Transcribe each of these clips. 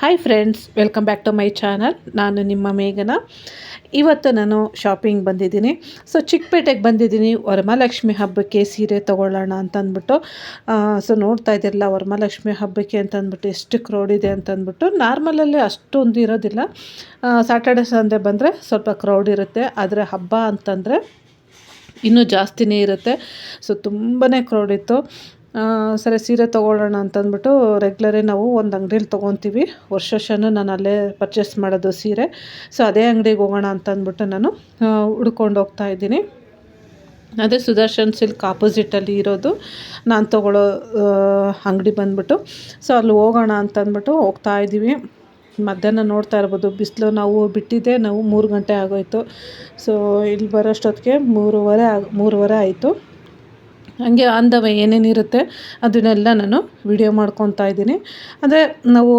Hi friends welcome back to my channel ನಾನು ನಿಮ್ಮ ಮೇಘನ. ಇವತ್ತು ನಾನು ಶಾಪಿಂಗ್ ಬಂದಿದ್ದೀನಿ. ಸೊ ಚಿಕ್ಕಪೇಟೆಗೆ ಬಂದಿದ್ದೀನಿ. ವರಮಹಾಲಕ್ಷ್ಮಿ ಹಬ್ಬಕ್ಕೆ ಸೀರೆ ತೊಗೊಳ್ಳೋಣ ಅಂತ ಅಂದ್ಬಿಟ್ಟು ಸೊ ನೋಡ್ತಾ ಇದ್ದಿರಲ್ಲ ವರಮಹಾಲಕ್ಷ್ಮಿ ಹಬ್ಬಕ್ಕೆ ಅಂತ ಅಂದ್ಬಿಟ್ಟು ಎಷ್ಟು ಕ್ರೌಡ್ ಇದೆ ಅಂತ ಅಂದ್ಬಿಟ್ಟು ನಾರ್ಮಲಲ್ಲಿ ಅಷ್ಟೊಂದು ಇರೋದಿಲ್ಲ. ಸ್ಯಾಟರ್ಡೆ ಸಂಡೇ ಬಂದರೆ ಸ್ವಲ್ಪ ಕ್ರೌಡ್ ಇರುತ್ತೆ. ಆದರೆ ಹಬ್ಬ ಅಂತಂದರೆ ಇನ್ನೂ ಜಾಸ್ತಿನೇ ಇರುತ್ತೆ. ಸೊ ತುಂಬಾ ಕ್ರೌಡ್ ಇತ್ತು. ಸರಿ, ಸೀರೆ ತೊಗೊಳ್ಳೋಣ ಅಂತಂದ್ಬಿಟ್ಟು ರೆಗ್ಯುಲರೇ ನಾವು ಒಂದು ಅಂಗ್ಡೀಲಿ ತೊಗೊತೀವಿ. ವರ್ಷ ನಾನು ಅಲ್ಲೇ ಪರ್ಚೇಸ್ ಮಾಡೋದು ಸೀರೆ. ಸೊ ಅದೇ ಅಂಗಡಿಗೆ ಹೋಗೋಣ ಅಂತಂದ್ಬಿಟ್ಟು ನಾನು ಹುಡ್ಕೊಂಡು ಹೋಗ್ತಾ ಇದ್ದೀನಿ. ಅದೇ ಸುದರ್ಶನ್ ಸಿಲ್ಕ್ ಆಪೋಸಿಟಲ್ಲಿ ಇರೋದು. ನಾನು ತೊಗೊಳ್ಳೋ ಅಂಗಡಿ ಬಂದ್ಬಿಟ್ಟು. ಸೊ ಅಲ್ಲಿ ಹೋಗೋಣ ಅಂತಂದ್ಬಿಟ್ಟು ಹೋಗ್ತಾ ಇದ್ದೀವಿ. ಮಧ್ಯಾಹ್ನ ನೋಡ್ತಾ ಇರ್ಬೋದು. ಬಿಸಿಲು ನಾವು ಬಿಟ್ಟಿದ್ದೆ, ನಾವು ಮೂರು ಗಂಟೆ ಆಗೋಯ್ತು. ಸೊ ಇಲ್ಲಿ ಬರೋಷ್ಟೊತ್ತಿಗೆ ಮೂರುವರೆ ಆಗ, ಮೂರುವರೆ ಆಯಿತು. ಹಂಗೆ ಆನ್ ದ ವೇ ಏನೇನಿರುತ್ತೆ ಅದನ್ನೆಲ್ಲ ನಾನು ವಿಡಿಯೋ ಮಾಡ್ಕೊತಾ ಇದ್ದೀನಿ. ಅಂದರೆ ನಾವು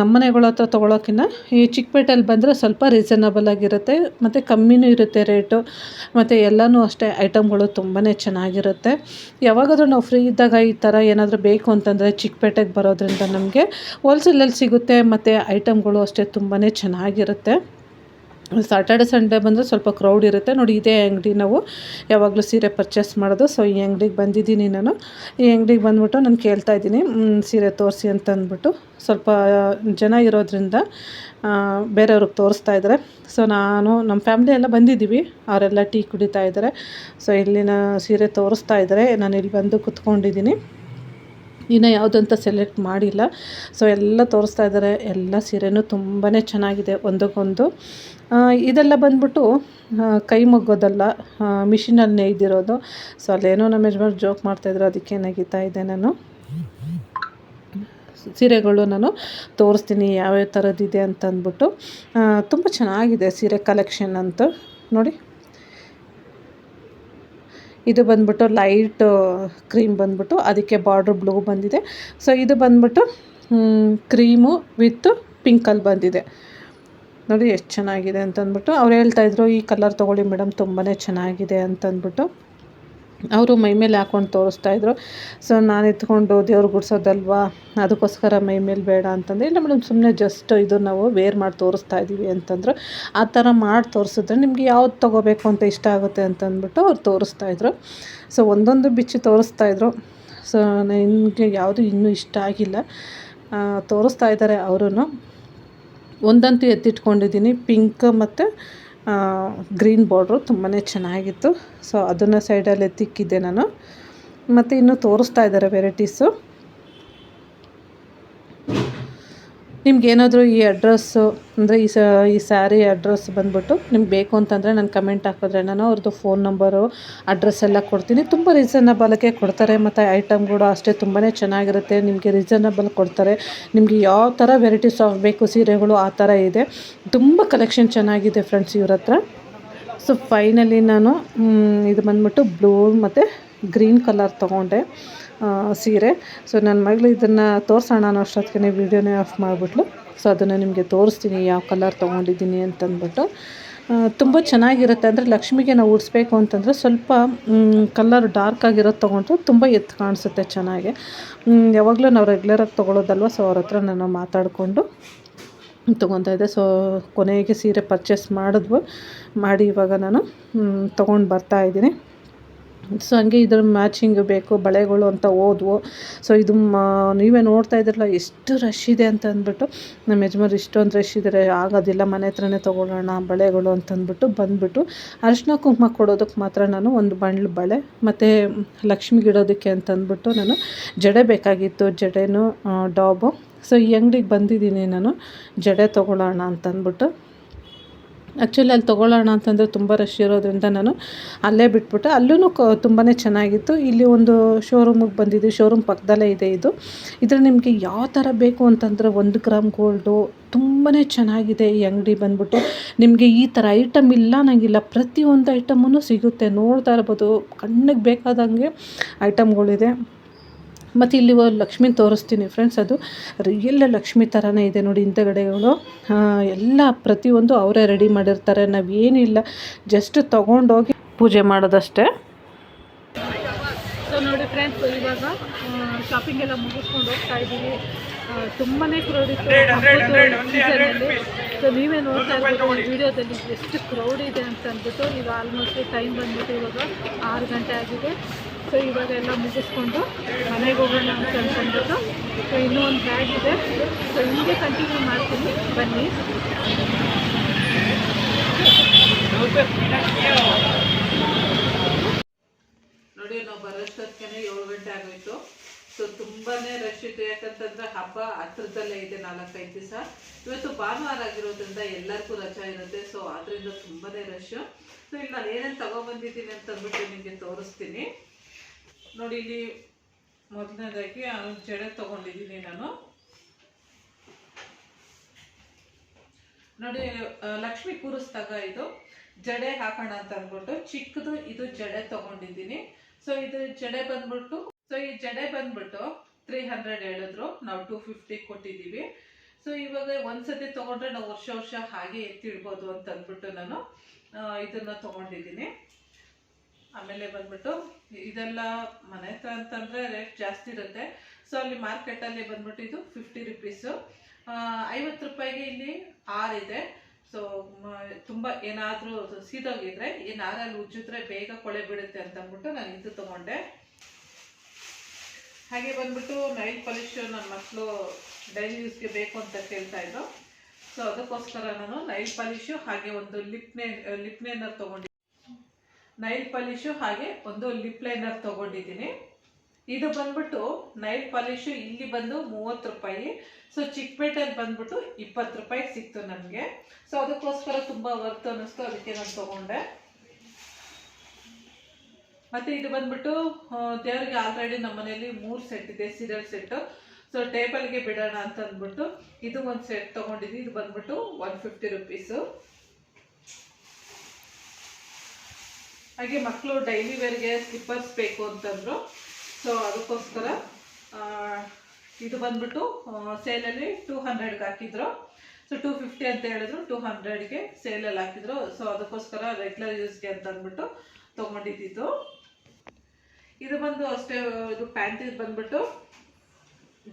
ನಮ್ಮನೆಗಳ ನಮ್ಮ ಮನೆಗಳ ಹತ್ರ ತೊಗೊಳೋಕ್ಕಿಂತ ಈ ಚಿಕ್ಕಪೇಟೆಯಲ್ಲಿ ಬಂದರೆ ಸ್ವಲ್ಪ ರೀಸನಬಲ್ ಆಗಿರುತ್ತೆ, ಮತ್ತು ಕಮ್ಮಿನೂ ಇರುತ್ತೆ ರೇಟು ಮತ್ತು ಎಲ್ಲನೂ ಅಷ್ಟೇ ಐಟಮ್ಗಳು ತುಂಬಾ ಚೆನ್ನಾಗಿರುತ್ತೆ. ಯಾವಾಗಾದರೂ ನಾವು ಫ್ರೀ ಇದ್ದಾಗ ಈ ಥರ ಏನಾದರೂ ಬೇಕು ಅಂತಂದರೆ ಚಿಕ್ಕಪೇಟೆಗೆ ಬರೋದ್ರಿಂದ ನಮಗೆ ಹೋಲ್ಸೇಲಲ್ಲಿ ಸಿಗುತ್ತೆ, ಮತ್ತು ಐಟಮ್ಗಳು ಅಷ್ಟೇ ತುಂಬಾ ಚೆನ್ನಾಗಿರುತ್ತೆ. ಸಾಟರ್ಡೆ ಸಂಡೇ ಬಂದರೆ ಸ್ವಲ್ಪ ಕ್ರೌಡ್ ಇರುತ್ತೆ. ನೋಡಿ, ಇದೇ ಅಂಗಡಿ ನಾವು ಯಾವಾಗಲೂ ಸೀರೆ ಪರ್ಚೇಸ್ ಮಾಡೋದು. ಸೊ ಈ ಅಂಗಡಿಗೆ ಬಂದಿದ್ದೀನಿ ನಾನು. ಈ ಅಂಗಡಿಗೆ ಬಂದ್ಬಿಟ್ಟು ನಾನು ಕೇಳ್ತಾ ಇದ್ದೀನಿ. ಸೀರೆ ತೋರಿಸಿ ಅಂತ ಅಂದ್ಬಿಟ್ಟು. ಸ್ವಲ್ಪ ಜನ ಇರೋದ್ರಿಂದ ಬೇರೆಯವ್ರಿಗೆ ತೋರಿಸ್ತಾ ಇದ್ದಾರೆ. ಸೊ ನಾನು ನಮ್ಮ ಫ್ಯಾಮ್ಲಿ ಎಲ್ಲ ಬಂದಿದ್ದೀವಿ. ಅವರೆಲ್ಲ ಟೀ ಕುಡಿತಾ ಇದ್ದಾರೆ. ಸೊ ಇಲ್ಲಿನ ಸೀರೆ ತೋರಿಸ್ತಾ ಇದ್ದಾರೆ. ನಾನು ಇಲ್ಲಿ ಬಂದು ಕುತ್ಕೊಂಡಿದ್ದೀನಿ. ಇನ್ನು ಯಾವುದಂತ ಸೆಲೆಕ್ಟ್ ಮಾಡಿಲ್ಲ. ಸೊ ಎಲ್ಲ ತೋರಿಸ್ತಾ ಇದ್ದಾರೆ ಎಲ್ಲ ಸೀರೆನೂ ತುಂಬಾ ಚೆನ್ನಾಗಿದೆ ಒಂದಕ್ಕೊಂದು. ಇದೆಲ್ಲ ಬಂದ್ಬಿಟ್ಟು ಕೈ ಮಗ್ಗೋದಲ್ಲ ಮಿಷಿನಲ್ಲಿ ನೇಯ್ದಿರೋದು ಸೊ ಅಲ್ಲೇನೋ ನಮ್ಮ ಯಜಮಾನ್ ಜೋಕ್ ಮಾಡ್ತಾಯಿದ್ರು ಅದಕ್ಕೆ ನಗಿತಾ ಇದ್ದೆ ನಾನು. ಸೀರೆಗಳು ನಾನು ತೋರಿಸ್ತೀನಿ ಯಾವ್ಯಾವ ಥರದ್ದಿದೆ ಅಂತ ಅಂದ್ಬಿಟ್ಟು. ತುಂಬ ಚೆನ್ನಾಗಿದೆ ಸೀರೆ ಕಲೆಕ್ಷನ್ ಅಂತ. ನೋಡಿ. ಇದು ಬಂದ್ಬಿಟ್ಟು ಲೈಟ್ ಕ್ರೀಮ್ ಬಂದ್ಬಿಟ್ಟು ಅದಕ್ಕೆ ಬಾರ್ಡ್ರ್ ಬ್ಲೂ ಬಂದಿದೆ. ಸೊ ಇದು ಬಂದ್ಬಿಟ್ಟು ಕ್ರೀಮು ವಿತ್ ಪಿಂಕಲ್ಲಿ ಬಂದಿದೆ. ನೋಡಿ, ಎಷ್ಟು ಚೆನ್ನಾಗಿದೆ ಅಂತಂದ್ಬಿಟ್ಟು ಅವ್ರು ಹೇಳ್ತಾಯಿದ್ರು ಈ ಕಲರ್ ತೊಗೊಳ್ಳಿ ಮೇಡಮ್ ತುಂಬಾ ಚೆನ್ನಾಗಿದೆ ಅಂತಂದ್ಬಿಟ್ಟು. ಅವರು ಮೈ ಮೇಲೆ ಹಾಕ್ಕೊಂಡು ತೋರಿಸ್ತಾಯಿದ್ರು ಸೊ ನಾನು ಎತ್ಕೊಂಡು ದೇವ್ರು ಗುಡ್ಸೋದಲ್ವಾ? ಅದಕ್ಕೋಸ್ಕರ ಮೈ ಮೇಲೆ ಬೇಡ ಅಂತಂದೆ ಇಲ್ಲ ಮೇಡಮ್ ಸುಮ್ಮನೆ ಜಸ್ಟ್ ಇದು ನಾವು ವೇರ್ ಮಾಡಿ ತೋರಿಸ್ತಾ ಇದ್ದೀವಿ ಅಂತಂದ್ರು. ಆ ಥರ ಮಾಡಿ ತೋರಿಸಿದ್ರೆ ನಿಮಗೆ ಯಾವ್ದು ತೊಗೋಬೇಕು ಅಂತ ಇಷ್ಟ ಆಗುತ್ತೆ ಅಂತಂದ್ಬಿಟ್ಟು ಅವ್ರು ತೋರಿಸ್ತಾಯಿದ್ರು ಸೊ ಒಂದೊಂದು ಬಿಚ್ಚಿ ತೋರಿಸ್ತಾಯಿದ್ರು ಸೊ ನಿಮಗೆ ಯಾವುದು ಇನ್ನೂ ಇಷ್ಟ ಆಗಿಲ್ಲ. ತೋರಿಸ್ತಾ ಇದ್ದಾರೆ ಅವರು ಒಂದಂತೂ ಎತ್ತಿಟ್ಕೊಂಡಿದ್ದೀನಿ. ಪಿಂಕ್ ಮತ್ತು ಗ್ರೀನ್ ಬಾರ್ಡ್ರು ತುಂಬಾ ಚೆನ್ನಾಗಿತ್ತು. ಸೊ ಅದನ್ನು ಸೈಡಲ್ಲಿ ಎತ್ತಿಕ್ಕಿದ್ದೆ ನಾನು. ಮತ್ತು ಇನ್ನೂ ತೋರಿಸ್ತಾ ಇದ್ದಾರೆ ವೆರೈಟೀಸು. ನಿಮ್ಗೆ ಏನಾದರೂ ಈ ಅಡ್ರೆಸ್ಸು, ಅಂದರೆ ಈ ಸ, ಈ ಸ್ಯಾರಿ ಅಡ್ರೆಸ್ ಬಂದ್ಬಿಟ್ಟು ನಿಮ್ಗೆ ಬೇಕು ಅಂತಂದರೆ ನಾನು ಕಮೆಂಟ್ ಹಾಕಿದ್ರೆ ನಾನು ಅವ್ರದ್ದು ಫೋನ್ ನಂಬರು, ಅಡ್ರೆಸ್ ಎಲ್ಲ ಕೊಡ್ತೀನಿ. ತುಂಬ ರೀಸನಬಲ್ಗೆ ಕೊಡ್ತಾರೆ ಮತ್ತು ಕೂಡ ಅಷ್ಟೇ ತುಂಬಾ ಚೆನ್ನಾಗಿರುತ್ತೆ. ನಿಮಗೆ ರೀಸನಬಲ್ ಕೊಡ್ತಾರೆ. ನಿಮಗೆ ಯಾವ ಥರ ವೆರೈಟೀಸ್ ಆಫ್ ಬೇಕು ಸೀರೆಗಳು ಆ ಥರ ಇದೆ. ತುಂಬ ಕಲೆಕ್ಷನ್ ಚೆನ್ನಾಗಿದೆ ಫ್ರೆಂಡ್ಸ್ ಇವ್ರ ಹತ್ರ. ಸೊ ಫೈನಲಿ ನಾನು ಇದು ಬಂದ್ಬಿಟ್ಟು ಬ್ಲೂ ಮತ್ತು ಗ್ರೀನ್ ಕಲರ್ ತೊಗೊಂಡೆ. ಸೀರೆ. ಸೊ ನನ್ನ ಮಗಳು ಇದನ್ನು ತೋರಿಸೋಣ ಅನ್ನೋ ಅಷ್ಟೊತ್ತಿಗೆ ವೀಡಿಯೋನೇ ಆಫ್ ಮಾಡಿಬಿಟ್ಲು. ಸೊ ಅದನ್ನು ನಿಮಗೆ ತೋರಿಸ್ತೀನಿ ಯಾವ ಕಲರ್ ತೊಗೊಂಡಿದ್ದೀನಿ ಅಂತಂದ್ಬಿಟ್ಟು. ತುಂಬ ಚೆನ್ನಾಗಿರುತ್ತೆ. ಅಂದರೆ ಲಕ್ಷ್ಮಿಗೆ ನಾವು ಉಡಿಸ್ಬೇಕು ಅಂತಂದರೆ ಸ್ವಲ್ಪ ಕಲರ್ ಡಾರ್ಕ್ ಆಗಿರೋದು ತೊಗೊಂಡ್ರೆ ತುಂಬ ಎತ್ತು ಕಾಣಿಸುತ್ತೆ ಚೆನ್ನಾಗಿ. ಯಾವಾಗಲೂ ನಾವು ರೆಗ್ಯುಲರಾಗಿ ತೊಗೊಳೋದಲ್ವ? ಸೊ ಅವ್ರ ಹತ್ರ ನಾನು ಮಾತಾಡಿಕೊಂಡು ಇದ್ದೆ. ಸೊ ಕೊನೆಗೆ ಸೀರೆ ಪರ್ಚೇಸ್ ಮಾಡಿದ್ವು. ಮಾಡಿ ಇವಾಗ ನಾನು ತೊಗೊಂಡು ಬರ್ತಾ ಇದ್ದೀನಿ. ಸೊ ಹಂಗೆ ಇದ್ರ ಮ್ಯಾಚಿಂಗ್ ಬೇಕು, ಬಳೆಗಳು ಅಂತ ಹೋದ್ವು ಸೊ ಇದು ಮಾ, ನೀವೇ ನೋಡ್ತಾ ಇದ್ರಲ್ಲ, ಎಷ್ಟು ರಶ್ ಇದೆ ಅಂತ ಅಂದ್ಬಿಟ್ಟು, ನಮ್ಮ ಯಜಮಾನ್ರು ಇಷ್ಟೊಂದು ರಶ್ ಇದ್ದಾರೆ ಆಗೋದಿಲ್ಲ, ಮನೆ ಹತ್ರನೇ ತೊಗೊಳ್ಳೋಣ, ಬಳೆಗಳು ಅಂತಂದ್ಬಿಟ್ಟು ಬಂದ್ಬಿಟ್ಟು, ಅರಿಶಿನ ಕುಂಕುಮ ಕೊಡೋದಕ್ಕೆ ಮಾತ್ರ ನಾನು ಒಂದು ಬಂಡ್ಲು ಬಳೆ, ಮತ್ತು ಲಕ್ಷ್ಮಿಗಿಡೋದಕ್ಕೆ ಅಂತಂದ್ಬಿಟ್ಟು ನಾನು ಜಡೆ ಬೇಕಾಗಿತ್ತು, ಜಡೆನೂ ಡಾಬು. ಸೊ ಈ ಅಂಗಡಿಗೆ ಬಂದಿದ್ದೀನಿ ನಾನು, ಜಡೆ ತೊಗೊಳ್ಳೋಣ ಅಂತಂದ್ಬಿಟ್ಟು ಆ್ಯಕ್ಚುಲಿ ಅಲ್ಲಿ ತೊಗೊಳ್ಳೋಣ ಅಂತಂದರೆ ತುಂಬ ರಶ್ ಇರೋದ್ರಿಂದ ನಾನು ಅಲ್ಲೇ ಬಿಟ್ಬಿಟ್ಟು ಅಲ್ಲೂ ಕ ತುಂಬಾ ಚೆನ್ನಾಗಿತ್ತು. ಇಲ್ಲಿ ಒಂದು ಶೋರೂಮಿಗೆ ಬಂದಿದ್ದು ಶೋರೂಮ್ ಪಕ್ಕದಲ್ಲೇ ಇದೆ ಇದು. ಇದ್ರ ನಿಮಗೆ ಯಾವ ಥರ ಬೇಕು ಅಂತಂದರೆ ಒಂದು ಗ್ರಾಮ್ ಗೋಲ್ಡು ತುಂಬಾ ಚೆನ್ನಾಗಿದೆ ಈ ಅಂಗಡಿ ಬಂದ್ಬಿಟ್ಟು. ನಿಮಗೆ ಈ ಥರ ಐಟಮ್ ಇಲ್ಲ ಅನ್ನಂಗಿಲ್ಲ ಪ್ರತಿಯೊಂದು ಐಟಮೂ ಸಿಗುತ್ತೆ. ನೋಡ್ತಾ ಇರ್ಬೋದು. ಕಣ್ಣಿಗೆ ಬೇಕಾದಂಗೆ ಐಟಮ್ಗಳಿದೆ ಮತ್ತು ಇಲ್ಲಿ ಒಂದು ಲಕ್ಷ್ಮಿ ತೋರಿಸ್ತೀನಿ ಫ್ರೆಂಡ್ಸ್ ಅದು ರಿಯಲ್ ಲಕ್ಷ್ಮಿ ಥರನೇ ಇದೆ ನೋಡಿ ಹಿಂದಗಡೆಗಳು. ಎಲ್ಲ ಪ್ರತಿಯೊಂದು ಅವರೇ ರೆಡಿ ಮಾಡಿರ್ತಾರೆ. ನಾವೇನಿಲ್ಲ ಜಸ್ಟ್ ತೊಗೊಂಡೋಗಿ ಪೂಜೆ ಮಾಡೋದಷ್ಟೇ. ಸೊ ನೋಡಿ ಫ್ರೆಂಡ್ಸ್ ಇವಾಗ ಶಾಪಿಂಗ್ ಎಲ್ಲ ಮುಗಿಸ್ಕೊಂಡು ಹೋಗ್ತಾ ಇದ್ದೀವಿ. ತುಂಬಾ ಕ್ರೌಡ್ ಇತ್ತು. ಸೀಸನಲ್ಲಿ ಸೊ ನೀವೇ ನೋಡ್ತಾ ಇರ್ಬೋದು ಈ ವಿಡಿಯೋದಲ್ಲಿ ಎಷ್ಟು ಕ್ರೌಡ್ ಇದೆ ಅಂತ ಅಂದ್ಬಿಟ್ಟು ಈಗ ಆಲ್ಮೋಸ್ಟ್ ಟೈಮ್ ಬಂದ್ಬಿಟ್ಟು ಇವಾಗ ಆರು ಗಂಟೆ ಆಗಿದೆ. ಸೊ ಇವಾಗೆಲ್ಲ ಮುಗಿಸ್ಕೊಂಡು ಮನೆಗೆ ಹೋಗೋಣ ಅಂತ ಅನ್ಕೊಂಡ್ಬಿಟ್ಟು ಸೊ ಇನ್ನೂ ಒಂದು ಬ್ಯಾಗ್ ಇದೆ. ಸೊ ಹಿಂಗೆ ಕಂಟಿನ್ಯೂ ಮಾಡ್ತೀನಿ. ಬನ್ನಿ. ನೋಡಿ, ನಾವು ಬರೋಷ್ಟೊತ್ತಿಗೆ ಏಳು ಗಂಟೆ ಆಗೋಯ್ತು. ಸೊ ತುಂಬಾನೇ ರಶ್ ಇತ್ತು. ಯಾಕಂತಂದ್ರೆ ಹಬ್ಬ ಹತ್ರದಲ್ಲೇ ಇದೆ ನಾಲ್ಕೈದು ದಿವಸ. ಇವತ್ತು ಭಾನುವಾರ ಆಗಿರೋದ್ರಿಂದ ಎಲ್ಲರಿಗೂ ರಜಾ ಇರುತ್ತೆ. ಸೊ ಆದ್ರಿಂದ ತುಂಬಾನೇ ರಶ್ ಸೊ ಇಲ್ಲಿ ನಾನು ಏನೇನು ತಗೊಂಡ್ಬಂದಿದ್ದೀನಿ ಅಂತಂದ್ಬಿಟ್ಟು ನಿಮಗೆ ತೋರಿಸ್ತೀನಿ. ನೋಡಿ, ಇಲ್ಲಿ ಮೊದಲನೇದಾಗಿ ಜಡೆ ತಗೊಂಡಿದ್ದೀನಿ ನಾನು. ನೋಡಿ ಲಕ್ಷ್ಮಿ ಕೂರಿಸ್ದಾಗ ಇದು ಜಡೆ ಹಾಕೋಣ ಅಂತ ಅಂದ್ಬಿಟ್ಟು ಚಿಕ್ಕದು ಇದು ಜಡೆ ತಗೊಂಡಿದ್ದೀನಿ. ಸೊ ಇದು ಜಡೆ ಬಂದ್ಬಿಟ್ಟು ಸೊ ಈ ಜಡೆ ಬಂದ್ಬಿಟ್ಟು ತ್ರೀ ಹಂಡ್ರೆಡ್ ಹೇಳಿದ್ರು. ನಾವು ಟೂ ಫಿಫ್ಟಿ ಕೊಟ್ಟಿದ್ದೀವಿ. ಸೊ ಇವಾಗ ಒಂದ್ಸತಿ ತಗೊಂಡ್ರೆ ನಾವು ವರ್ಷ ವರ್ಷ ಹಾಗೆ ಎತ್ತಿಡ್ಬೋದು ಅಂತ ಅಂದ್ಬಿಟ್ಟು ನಾನು ಇದನ್ನ ತಗೊಂಡಿದ್ದೀನಿ. ಆಮೇಲೆ ಬಂದ್ಬಿಟ್ಟು ಇದೆಲ್ಲ ಮನೆ ಹತ್ರ ಅಂತಂದರೆ ರೇಟ್ ಜಾಸ್ತಿ ಇರುತ್ತೆ. ಸೊ ಅಲ್ಲಿ ಮಾರ್ಕೆಟಲ್ಲಿ ಬಂದ್ಬಿಟ್ಟು ಇದು ಫಿಫ್ಟಿ ರುಪೀಸು ಐವತ್ತು ರೂಪಾಯಿಗೆ ಇಲ್ಲಿ ಆರಿದೆ ಸೊ ತುಂಬ ಏನಾದರೂ ಸೀದೋಗಿದ್ರೆ, ಈ ನಾರಲ್ಲಿ ಉಜ್ಜಿದ್ರೆ ಬೇಗ ಕೊಳೆ ಬಿಡುತ್ತೆ ಅಂತ ಅಂದ್ಬಿಟ್ಟು ನಾನು ಇದು ತಗೊಂಡೆ. ಹಾಗೆ ಬಂದ್ಬಿಟ್ಟು ನೈಲ್ ಪಾಲಿಶು ನನ್ನ ಮಕ್ಕಳು ಡೈಲಿ ಯೂಸ್ಗೆ ಬೇಕು ಅಂತ ಕೇಳ್ತಾ ಇದ್ರು. ಸೊ ಅದಕ್ಕೋಸ್ಕರ ನಾನು ನೈಲ್ ಪಾಲಿಶು ಹಾಗೆ ಒಂದು ಲಿಪ್ ನೇ ಲಿಪ್ ಲೈನರ್ ತೊಗೊಂಡಿದ್ದೀನಿ. ನೈಲ್ ಪಾಲಿಶು ಹಾಗೆ ಒಂದು ಲಿಪ್ ಲೈನರ್ ತೊಗೊಂಡಿದ್ದೀನಿ. ಇದು ಬಂದ್ಬಿಟ್ಟು ನೈಲ್ ಪಾಲಿಶು ಇಲ್ಲಿ ಬಂದು ಮೂವತ್ತು ರೂಪಾಯಿ. ಸೊ ಚಿಕ್ಕಪೇಟೆಯಲ್ಲಿ ಬಂದ್ಬಿಟ್ಟು ಇಪ್ಪತ್ತು ರೂಪಾಯಿ ಸಿಕ್ತು ನನಗೆ ಸೊ ಅದಕ್ಕೋಸ್ಕರ ತುಂಬ ವರ್ತ್ ಅನ್ನಿಸ್ತು, ಅದಕ್ಕೆ ನಾನು ತೊಗೊಂಡೆ. ಮತ್ತೆ ಇದು ಬಂದ್ಬಿಟ್ಟು ದೇವರಿಗೆ ಆಲ್ರೆಡಿ ನಮ್ಮ ಮನೆಯಲ್ಲಿ ಮೂರು ಸೆಟ್ ಇದೆ ಸೀರಿಯಲ್ ಸೆಟ್ ಸೊ ಟೇಬಲ್ಗೆ ಬಿಡೋಣ ಅಂತ ಅಂದ್ಬಿಟ್ಟು ಇದು ಒಂದು ಸೆಟ್ ತೊಗೊಂಡಿದ್ದೀನಿ. ಇದು ಬಂದ್ಬಿಟ್ಟು ಒನ್ ಫಿಫ್ಟಿ ರುಪೀಸು ಹಾಗೆ ಮಕ್ಕಳು ಡೈಲಿ ವೇರ್ಗೆ ಸ್ಲಿಪ್ಪರ್ಸ್ ಬೇಕು ಅಂತಂದ್ರು. ಸೊ ಅದಕ್ಕೋಸ್ಕರ ಇದು ಬಂದ್ಬಿಟ್ಟು ಸೇಲಲ್ಲಿ ಟೂ ಹಂಡ್ರೆಡ್ಗೆ ಹಾಕಿದ್ರು. ಸೊ ಟೂ ಫಿಫ್ಟಿ ಅಂತ ಹೇಳಿದ್ರು ಟೂ ಹಂಡ್ರೆಡ್ಗೆ ಸೇಲಲ್ಲಿ ಹಾಕಿದ್ರು. ಸೊ ಅದಕ್ಕೋಸ್ಕರ ರೆಗ್ಯುಲರ್ ಯೂಸ್ಗೆ ಅಂತ ಅಂದ್ಬಿಟ್ಟು ಇದು. ಬಂದು ಅಷ್ಟೇ, ಇದು ಪ್ಯಾಂಟ್ ಇದು ಬಂದ್ಬಿಟ್ಟು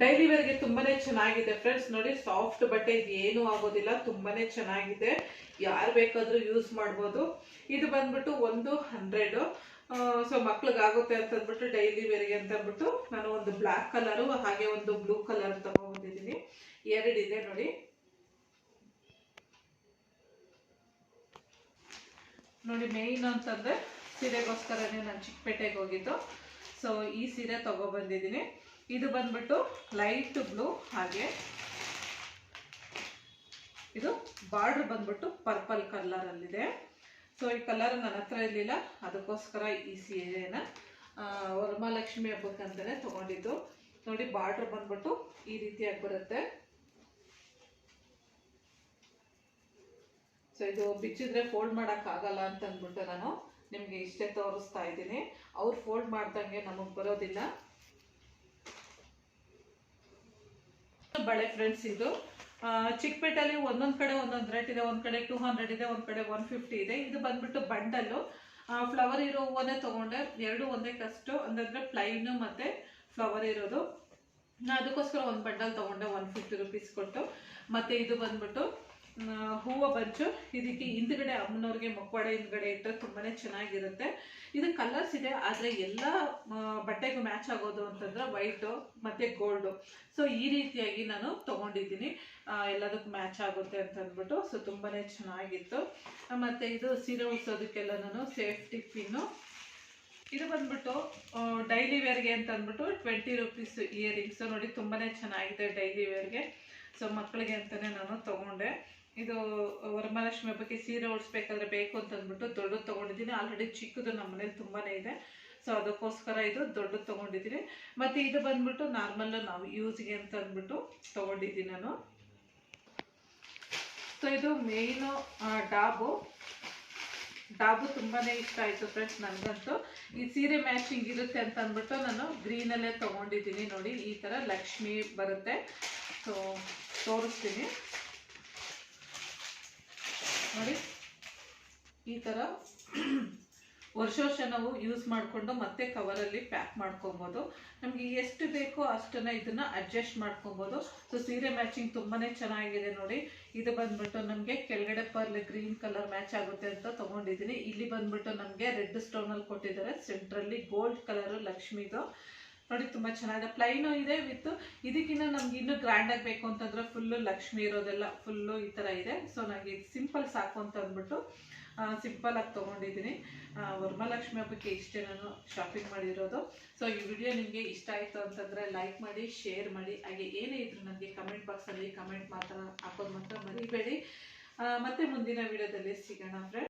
ಡೈಲಿ ವೇರ್ಗೆ ತುಂಬಾನೇ ಚೆನ್ನಾಗಿದೆ ಫ್ರೆಂಡ್ಸ್ ನೋಡಿ ಸಾಫ್ಟ್ ಬಟ್ಟೆ ಇದು ಏನೂ ಆಗೋದಿಲ್ಲ, ತುಂಬಾನೇ ಚೆನ್ನಾಗಿದೆ. ಯಾರು ಬೇಕಾದ್ರೂ ಯೂಸ್ ಮಾಡ್ಬೋದು. ಇದು ಬಂದ್ಬಿಟ್ಟು ಒಂದು ಹಂಡ್ರೆಡು ಸೊ ಮಕ್ಳಿಗಾಗುತ್ತೆ ಅಂತ ಅಂದ್ಬಿಟ್ಟು ಡೈಲಿ ವೇರ್ಗೆ ಅಂತ ಅಂದ್ಬಿಟ್ಟು, ನಾನು ಒಂದು ಬ್ಲ್ಯಾಕ್ ಕಲರು ಹಾಗೆ ಒಂದು ಬ್ಲೂ ಕಲರ್ ತಗೊಂಡಿದ್ದೀನಿ ಎರಡಿದೆ ನೋಡಿ. ನೋಡಿ ಮೇಯ್ನ್ ಅಂತಂದ್ರೆ, ಸೀರೆಗೋಸ್ಕರನೇ ನಾನು ಚಿಕ್ಕಪೇಟೆಗೆ ಹೋಗಿದ್ದು. ಸೊ ಈ ಸೀರೆ ತಗೊಬಂದಿದ್ದೀನಿ ಇದು ಬಂದ್ಬಿಟ್ಟು ಲೈಟ್ ಬ್ಲೂ ಹಾಗೆ. ಇದು ಬಾರ್ಡರ್ ಬಂದ್ಬಿಟ್ಟು ಪರ್ಪಲ್ ಕಲರಲ್ಲಿದೆ ಸೊ ಈ ಕಲರ್ ನನ್ನ ಹತ್ರ ಇರಲಿಲ್ಲ. ಅದಕ್ಕೋಸ್ಕರ ಈ ಸೀರೆನ ವರಮಹಾಲಕ್ಷ್ಮಿ ಹಬ್ಬಕ್ಕಂತಾನೆ ತಗೊಂಡಿದ್ದು. ನೋಡಿ ಬಾರ್ಡರ್ ಬಂದ್ಬಿಟ್ಟು ಈ ರೀತಿಯಾಗಿ ಬರುತ್ತೆ. ಸೊ ಇದು ಬಿಚ್ಚಿದ್ರೆ ಫೋಲ್ಡ್ ಮಾಡೋಕ್ಕಾಗಲ್ಲ ಅಂತ ಅಂದ್ಬಿಟ್ಟು ನಾನು ನಿಮಗೆ ಇಷ್ಟೇ ತೋರಿಸ್ತಾ ಇದ್ದೀನಿ. ಅವ್ರು ಫೋಲ್ಡ್ ಮಾಡ್ದಂಗೆ ನಮಗೆ ಬರೋದಿಲ್ಲ. ಬಳೆ ಫ್ರೆಂಡ್ಸ್ ಇದು. ಚಿಕ್ಕಪೇಟಲ್ಲಿ ಒಂದೊಂದ್ ಕಡೆ ಒಂದೊಂದು ರೇಟ್ ಇದೆ. ಒಂದು ಕಡೆ ಟೂ ಹಂಡ್ರೆಡ್ ಇದೆ, ಒಂದು ಕಡೆ ಒನ್ ಫಿಫ್ಟಿ ಇದೆ. ಇದು ಬಂದ್ಬಿಟ್ಟು ಬಂಡಲ್ಲು ಫ್ಲವರ್ ಇರೋ ಹೂವನ್ನೇ ತಗೊಂಡೆ. ಎರಡು ಒಂದೇ ಕಷ್ಟು. ಅಂದರೆ ಪ್ಲೈನು ಮತ್ತೆ ಫ್ಲವರ್ ಇರೋದು. ನಾನು ಅದಕ್ಕೋಸ್ಕರ ಒಂದು ಬಂಡಲ್ ತಗೊಂಡೆ ಒನ್ ಫಿಫ್ಟಿ ರುಪೀಸ್ ಕೊಟ್ಟು. ಮತ್ತೆ ಇದು ಬಂದ್ಬಿಟ್ಟು ಹೂವು ಬಂಚು ಇದಕ್ಕೆ ಹಿಂದ್ಗಡೆ ಅಮ್ಮನವ್ರಿಗೆ ಮಕ್ಕವಾಡೆ ಹಿಂದ್ಗಡೆ ಇಟ್ಟರೆ ತುಂಬಾನೇ ಚೆನ್ನಾಗಿರುತ್ತೆ. ಇದು ಕಲರ್ಸ್ ಇದೆ, ಆದರೆ ಎಲ್ಲ ಬಟ್ಟೆಗೂ ಮ್ಯಾಚ್ ಆಗೋದು ಅಂತಂದ್ರೆ ವೈಟು ಮತ್ತೆ ಗೋಲ್ಡು ಸೊ ಈ ರೀತಿಯಾಗಿ ನಾನು ತಗೊಂಡಿದ್ದೀನಿ. ಎಲ್ಲದಕ್ಕೂ ಮ್ಯಾಚ್ ಆಗುತ್ತೆ ಅಂತ ಅಂದ್ಬಿಟ್ಟು ಸೊ ತುಂಬಾನೇ ಚೆನ್ನಾಗಿತ್ತು. ಮತ್ತು ಇದು ಸೀರೆ ಉಡ್ಸೋದಕ್ಕೆಲ್ಲ ನಾನು ಸೇಫ್ಟಿ ಪಿನ್ನು ಇದು ಬಂದ್ಬಿಟ್ಟು ಡೈಲಿ ವೇರ್ಗೆ ಅಂತ ಅಂದ್ಬಿಟ್ಟು ಟ್ವೆಂಟಿ ರುಪೀಸ್ ಇಯರಿಂಗ್ಸ್ ನೋಡಿ, ತುಂಬಾನೇ ಚೆನ್ನಾಗಿದೆ ಡೈಲಿ ವೇರ್ಗೆ ಸೊ ಮಕ್ಕಳಿಗೆ ಅಂತಾನೆ ನಾನು ತಗೊಂಡೆ. ಇದು ವರಮಹಾಲಕ್ಷ್ಮಿ ಹಬ್ಬಕ್ಕೆ ಸೀರೆ ಉಡಿಸ್ಬೇಕಾದ್ರೆ ಬೇಕು ಅಂತ ಅಂದ್ಬಿಟ್ಟು ದೊಡ್ಡದು ತೊಗೊಂಡಿದ್ದೀನಿ. ಆಲ್ರೆಡಿ ಚಿಕ್ಕದು ನಮ್ಮ ಮನೇಲಿ ತುಂಬಾ ಇದೆ. ಸೊ ಅದಕ್ಕೋಸ್ಕರ ಇದು ದೊಡ್ಡದು ತೊಗೊಂಡಿದ್ದೀನಿ. ಮತ್ತು ಇದು ಬಂದ್ಬಿಟ್ಟು ನಾರ್ಮಲ್ ನಾವು ಯೂಸ್ಗೆ ಅಂತ ಅಂದ್ಬಿಟ್ಟು ತೊಗೊಂಡಿದ್ದೀನಿ ನಾನು. ಸೊ ಇದು ಮೇಯ್ನು ಡಾಬು. ಡಾಬು ತುಂಬಾ ಇಷ್ಟ ಆಯಿತು ಫ್ರೆಂಡ್ಸ್ ನನಗಂತೂ. ಈ ಸೀರೆ ಮ್ಯಾಚಿಂಗ್ ಇರುತ್ತೆ ಅಂತ ಅಂದ್ಬಿಟ್ಟು ನಾನು ಗ್ರೀನಲ್ಲೇ ತೊಗೊಂಡಿದ್ದೀನಿ ನೋಡಿ. ಈ ಥರ ಲಕ್ಷ್ಮಿ ಬರುತ್ತೆ. ಸೊ ತೋರಿಸ್ತೀನಿ. ನೋಡಿ. ಈ ಥರ ವರ್ಷ ವರ್ಷ ನಾವು ಯೂಸ್ ಮಾಡಿಕೊಂಡು ಮತ್ತೆ ಕವರಲ್ಲಿ ಪ್ಯಾಕ್ ಮಾಡ್ಕೊಬೋದು. ನಮಗೆ ಎಷ್ಟು ಬೇಕೋ ಅಷ್ಟನ್ನು ಇದನ್ನು ಅಡ್ಜಸ್ಟ್ ಮಾಡ್ಕೊಬೋದು. ಸೊ ಸೀರೆ ಮ್ಯಾಚಿಂಗ್ ತುಂಬಾ ಚೆನ್ನಾಗಿದೆ ನೋಡಿ. ಇದು ಬಂದ್ಬಿಟ್ಟು ನಮಗೆ ಕೆಳಗಡೆ ಪರ್ಲ್ ಗ್ರೀನ್ ಕಲರ್ ಮ್ಯಾಚ್ ಆಗುತ್ತೆ ಅಂತ ತಗೊಂಡಿದ್ದೀನಿ ಇಲ್ಲಿ ಬಂದ್ಬಿಟ್ಟು ನಮಗೆ ರೆಡ್ ಸ್ಟೋನಲ್ಲಿ ಕೊಟ್ಟಿದ್ದಾರೆ. ಸೆಂಟ್ರಲ್ಲಿ ಗೋಲ್ಡ್ ಕಲರು ಲಕ್ಷ್ಮಿದು. ನೋಡಿ ತುಂಬಾ ಚೆನ್ನಾಗಿದೆ. ಪ್ಲೈನು ಇದೆ ವಿತ್ ಇದಕ್ಕಿಂತ ನಮ್ಗೆ ಇನ್ನು ಗ್ರ್ಯಾಂಡ್ ಆಗಿ ಬೇಕು ಅಂತಂದ್ರೆ ಫುಲ್ಲು ಲಕ್ಷ್ಮಿ ಇರೋದೆಲ್ಲ ಫುಲ್ಲು ಈ ಥರ ಇದೆ. ಸೊ ನನಗೆ ಇದು ಸಿಂಪಲ್ ಸಾಕು ಅಂತ ಅಂದ್ಬಿಟ್ಟು ಸಿಂಪಲ್ ಆಗಿ ತೊಗೊಂಡಿದ್ದೀನಿ. ವರಮಹಾಲಕ್ಷ್ಮಿ ಹಬ್ಬಕ್ಕೆ ಇಷ್ಟೇ ನಾನು ಶಾಪಿಂಗ್ ಮಾಡಿರೋದು. ಸೊ ಈ ವಿಡಿಯೋ ನಿಮಗೆ ಇಷ್ಟ ಆಯಿತು ಅಂತಂದರೆ ಲೈಕ್ ಮಾಡಿ ಶೇರ್ ಮಾಡಿ. ಹಾಗೆ ಏನೇ ಇದ್ರು ನನಗೆ ಕಮೆಂಟ್ ಬಾಕ್ಸಲ್ಲಿ ಕಮೆಂಟ್ ಮಾತ್ರ ಹಾಕೋದು ಮಾತ್ರ ಮರಿಬೇಡಿ. ಮತ್ತೆ ಮುಂದಿನ ವಿಡಿಯೋದಲ್ಲಿ ಸಿಗೋಣ ಫ್ರೆಂಡ್